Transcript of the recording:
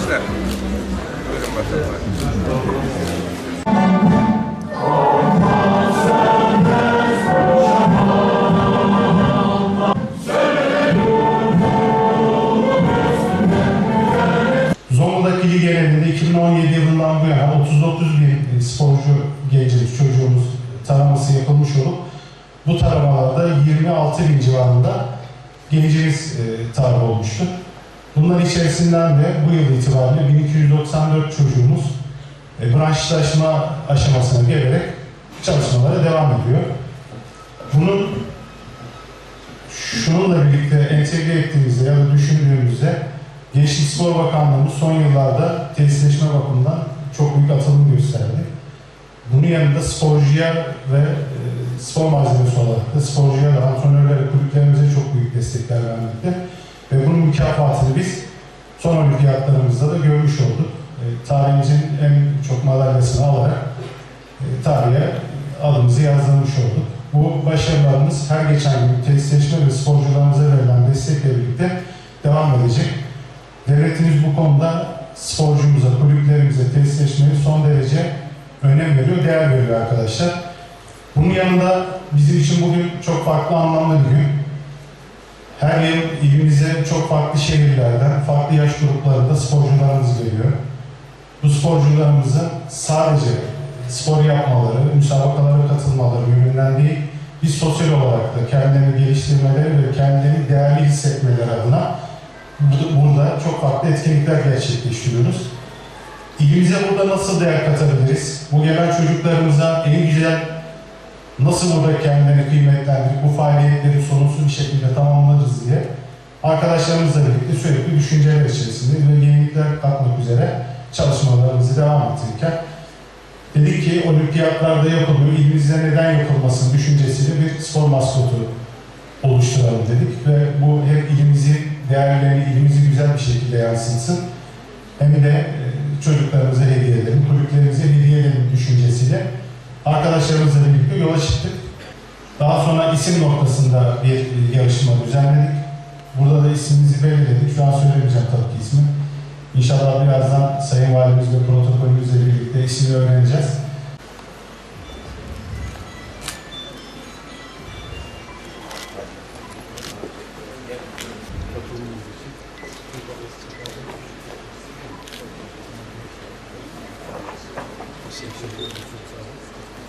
arkadaşlar. Buyurun bakalım. Zonguldak ili genelinde 2017 yılından bu yana 39 bin e, sporcu gencimiz, çocuğumuz taraması yapılmış olup bu taramalarda 26 bin civarında gencimiz e, tarama olmuştu. Bunlar içerisinden de bu yıl itibariyle 1294 çocuğumuz e, branşlaşma aşamasına gelerek çalışmalara devam ediyor. Bunun şununla birlikte entegre ettiğimizde ya da düşündüğümüzde Gençlik Spor Bakanlığımız son yıllarda tesisleşme bakımından çok büyük atılım gösterdi. Bunun yanında sporcuya ve e, spor malzemesi olarak da sporcuya da antrenörlere, kulüplerimize mükafatını biz son olimpiyatlarımızda da görmüş olduk. E, tarihimizin en çok madalyasını alarak e, tarihe adımızı yazdırmış olduk. Bu başarılarımız her geçen gün tesisleşme ve sporcularımıza verilen destekle birlikte devam edecek. Devletimiz bu konuda sporcumuza, kulüplerimize, tesisleşmeye son derece önem veriyor, değer veriyor arkadaşlar. Bunun yanında bizim için bugün çok farklı anlamlı bir gün. Her yıl ilimize çok farklı şehirlerden, farklı yaş gruplarında sporcularımız geliyor. Bu sporcularımızın sadece spor yapmaları, müsabakalara katılmaları yönünden değil, biz sosyal olarak da kendilerini geliştirmeleri ve kendilerini değerli hissetmeleri adına bu- burada çok farklı etkinlikler gerçekleştiriyoruz. İlimize burada nasıl değer katabiliriz? Bu gelen çocuklarımıza en güzel nasıl burada kendilerini kıymetlendirip bu faaliyetleri sorunsuz bir şekilde tamamlarız arkadaşlarımızla birlikte sürekli düşünceler içerisinde ve yenilikler katmak üzere çalışmalarımızı devam ettirirken dedik ki olimpiyatlarda yapılıyor, ilimizde neden yapılmasın düşüncesiyle bir spor maskotu oluşturalım dedik ve bu hem ilimizin değerlerini, ilimizi güzel bir şekilde yansıtsın hem de e, çocuklarımıza hediye edelim, kulüplerimize hediye edelim düşüncesiyle arkadaşlarımızla birlikte yola çıktık. Daha sonra isim noktasında bir yarışma düzenledik. İsmimizi belirledik. Şu an söylemeyeceğim tabii ki ismi. İnşallah birazdan Sayın Valimiz ve protokolümüzle birlikte ismini öğreneceğiz.